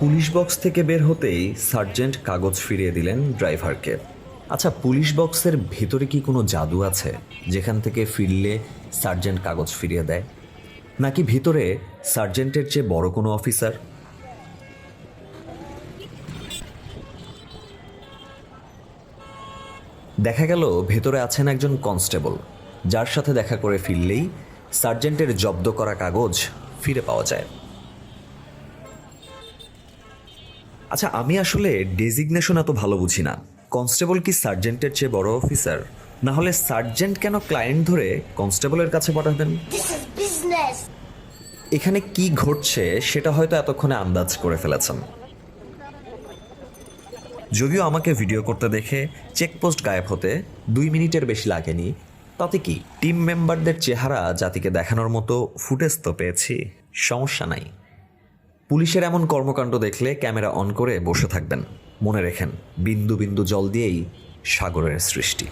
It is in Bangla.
পুলিশ বক্স থেকে বের হতেই সার্জেন্ট কাগজ ফিরিয়ে দিলেন ড্রাইভারকে। আচ্ছা পুলিশ বক্সের ভেতরে কি কোনো জাদু আছে, যেখান থেকে ফিরলে সার্জেন্ট কাগজ ফিরিয়ে দেয়? নাকি ভিতরে সার্জেন্টের চেয়ে বড় কোনো অফিসার? দেখা গেল ভেতরে আছেন একজন কনস্টেবল, যার সাথে দেখা করে ফিরলেই সার্জেন্টের জব্দ করা কাগজ ফিরে পাওয়া যায়। আচ্ছা আমি আসলে ডেজিগনেশন এত ভালো বুঝি না। কনস্টেবল কি সার্জেন্টের চেয়ে বড় অফিসার? না হলে সার্জেন্ট কেন ক্লায়েন্ট ধরে কনস্টেবলের কাছে পাঠাবেন? Business. এখানে কি ঘটছে সেটা হয়তো এতক্ষণে আন্দাজ করে ফেলেছেন। যদিও আমাকে ভিডিও করতে দেখে চেকপোস্ট গায়েব হতে দুই মিনিটের বেশি লাগেনি তাতে কি টিম মেম্বারদের চেহারা জাতিকে দেখানোর মতো ফুটেজ তো পেয়েছি সমস্যা নাই। পুলিশের এমন কর্মকাণ্ড দেখলে ক্যামেরা অন করে বসে থাকবেন। মনে রেখেন, বিন্দু বিন্দু জল দিয়েই সাগরের সৃষ্টি।